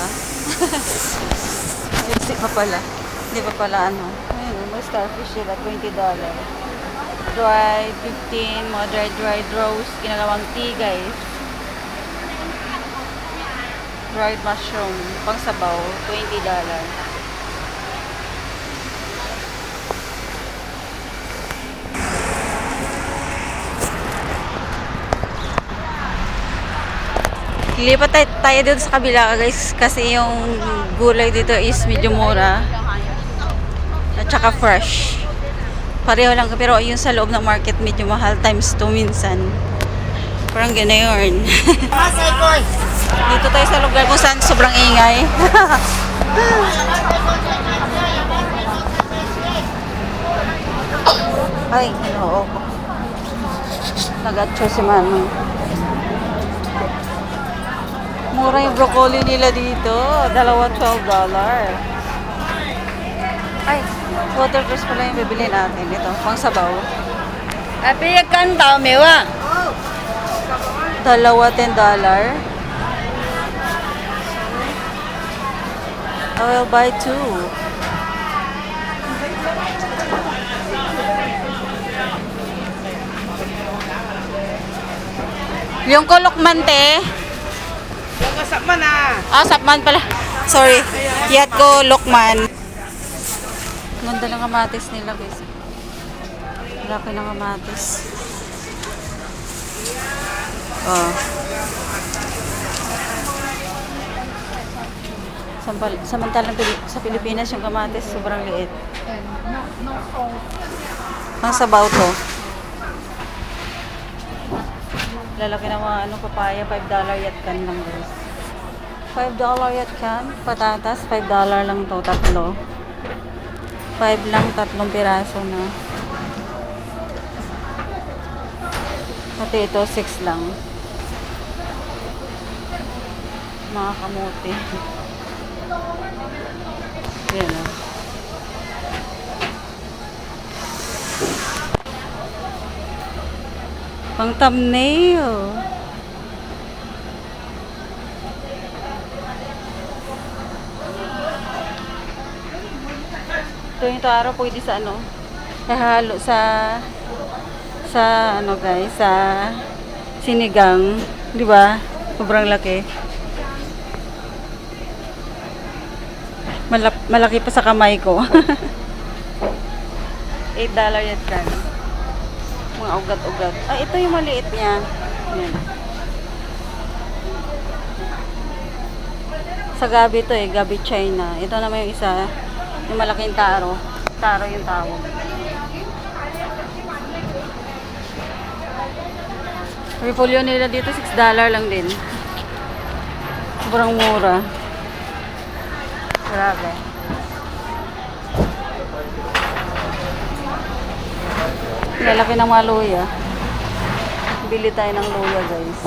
pa. Hindi pa pala. Hindi pa pala ano. Ayun, may starfish sila, $20. Dried, 15, mga dried, dried roast, ginagawang tea, guys. Dried mushroom, pang sabaw, $20. Lipat tayo, tayo dito sa kabila guys kasi yung gulay dito is medyo mura at saka fresh. Pareho lang pero yung sa loob ng market medyo mahal times 2 minsan. Parang ganayon. dito tayo sa lugar kung saan sobrang ingay. Ay, oo. Nagatcho si mama. Yung broccoli nila dito. Dalawa $12. Ay, watercress pala yung bibili natin. Ito, pang sabaw. Tapi kan tao mewa. Dalawa $10. I will buy two. Yung kulokman, te. Yung kasap man ah. Ah, Sapman pala. Sorry. Yat ko, Lokman. Ganda ng kamatis nila, guys. Laki ng kamatis. Oh. Sampal, samantalang sa Pilipinas yung kamatis sobrang liit. Ang sabaw to. Lalaki ng mga ano, papaya, $5 yat kan lang guys. $5 yat kan. Patatas, $5 lang to, tatlo. 5 lang, tatlong piraso na. Pati ito, 6 lang. Mga kamote. Yan o. Pang thumbnail. Ito yung taro pwede sa ano, hahalo sa sa ano guys, sa sinigang, di ba? Sobrang laki. Malap, malaki pa sa kamay ko. 8 dollar yan kan. Mga ugat-ugat. Ah, ito yung maliit niya. Yan. Sa gabi to eh, gabi China. Ito naman yung isa, yung malaking taro. Taro yung tawag. Repolyo nila dito, 6 dollar lang din. Sobrang mura. Grabe. Lalaki ng mga luya. Bili tayo ng luya, guys.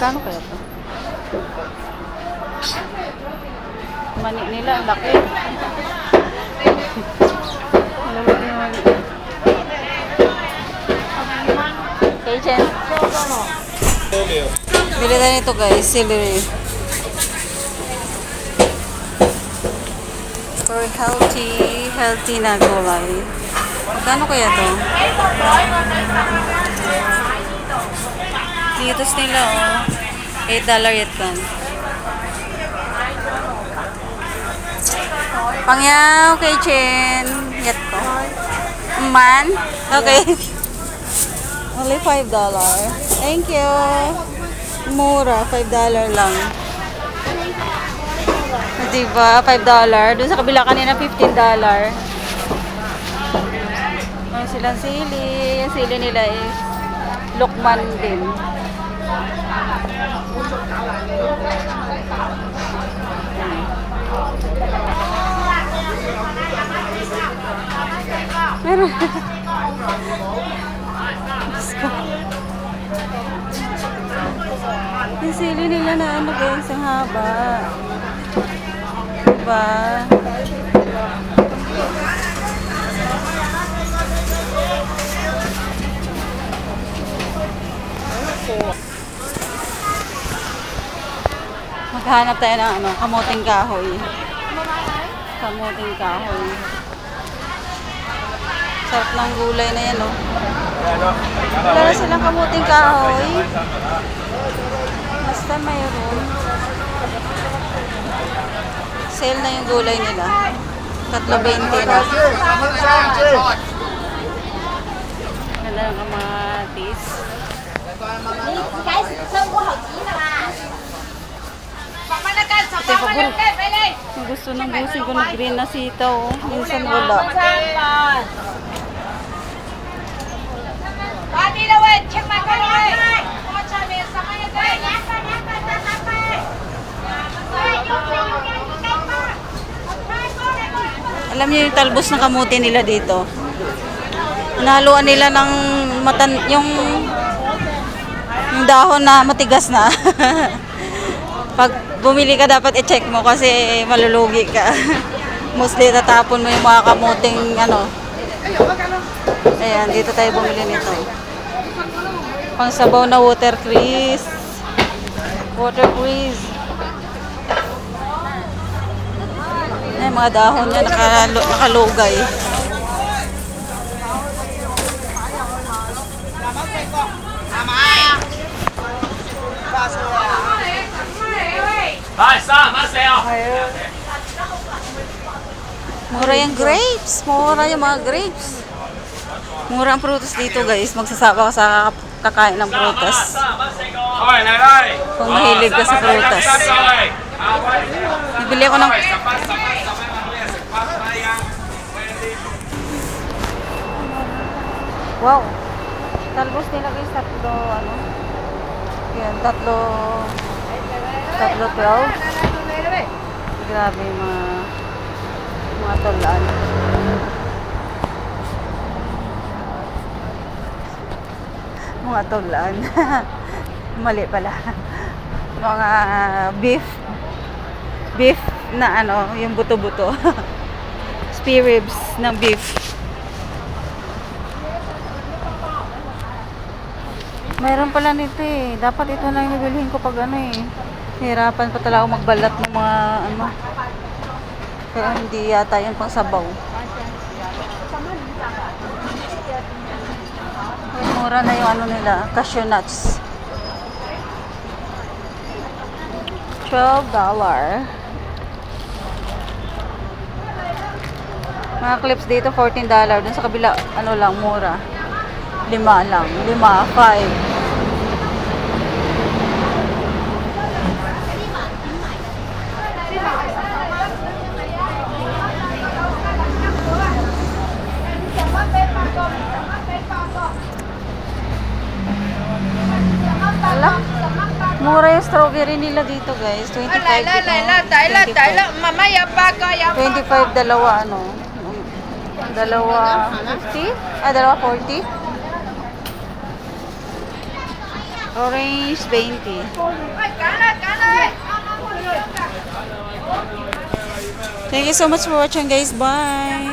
Kano kaya to? Mani nila, ang laki. Lalaki ng mani. Okay, Chen. Bili tayo nito guys, celery. For healthy, healthy na gulay. Magkano kaya to? Litos nila oh. 8 dollar yet kan. Pangyaw kay Chen. Yet ko. Man? Okay. Only 5 dollar. Thank you. Mura, 5 dollar lang. Diba? 5 dollar. Doon sa kabila kanina 15 dollar. May silang sili. Yung sili nila is lukman din. Meron. Yung sili nila na ano guys, ang haba diba? Maghanap tayo ng ano, kamuting kahoy. Kamuting kahoy. Sarap ng gulay na yan, oh. Wala na silang kamuting kahoy. Basta mayroon. Sale na yung gulay nila. 3.20 Tatlo 20 na. Ganda ng kamatis. Kasi pag kung gusto ng gusin ko ng green na sitaw, oh. minsan wala. Pati lawet, check my car, lawet! Ocha, may sakay na tayo! Nasa, nasa! Alam niyo yung talbos ng kamuti nila dito. Nahaluan nila ng matan yung yung dahon na matigas na. Pag bumili ka dapat i-check mo kasi malulugi ka. Mostly tatapon mo yung mga kamuting ano. Ayan, dito tayo bumili nito. Pang sabaw na water crease. Water crease. Ay, mga dahon niya nakalo nakalugay. Mura yung grapes. Mura yung mga grapes. Mura ang prutas dito guys. Magsasawa ka sa kakain ng prutas. Kung mahilig ka sa prutas. Bibili ako ng Wow! Talbos nila guys, tatlo, ano? Yan, tatlo... Tatlo 12. Grabe mga... Mga tulaan. Mga tulaan. Mali pala. Mga beef. Beef na ano, yung buto-buto. Spare ribs ng beef. Mayroon pala nito eh. Dapat ito lang yung bibilhin ko pag ano eh. Hirapan pa talaga magbalat ng mga ano. Kaya hindi yata yung pang sabaw. Ay, mura na yung ano nila, cashew nuts. $12. Mga clips dito, $14. Dun sa kabila, ano lang, mura. Lima lang. Lima, five. Ala, mura yung strawberry nila dito guys. 25 dito. Ala, ala, ala, ala, ala, mamaya pa kaya 25 dalawa ano. Dalawa 50? Ah, dalawa 40? Orange 20. Thank you so much for watching guys. Bye!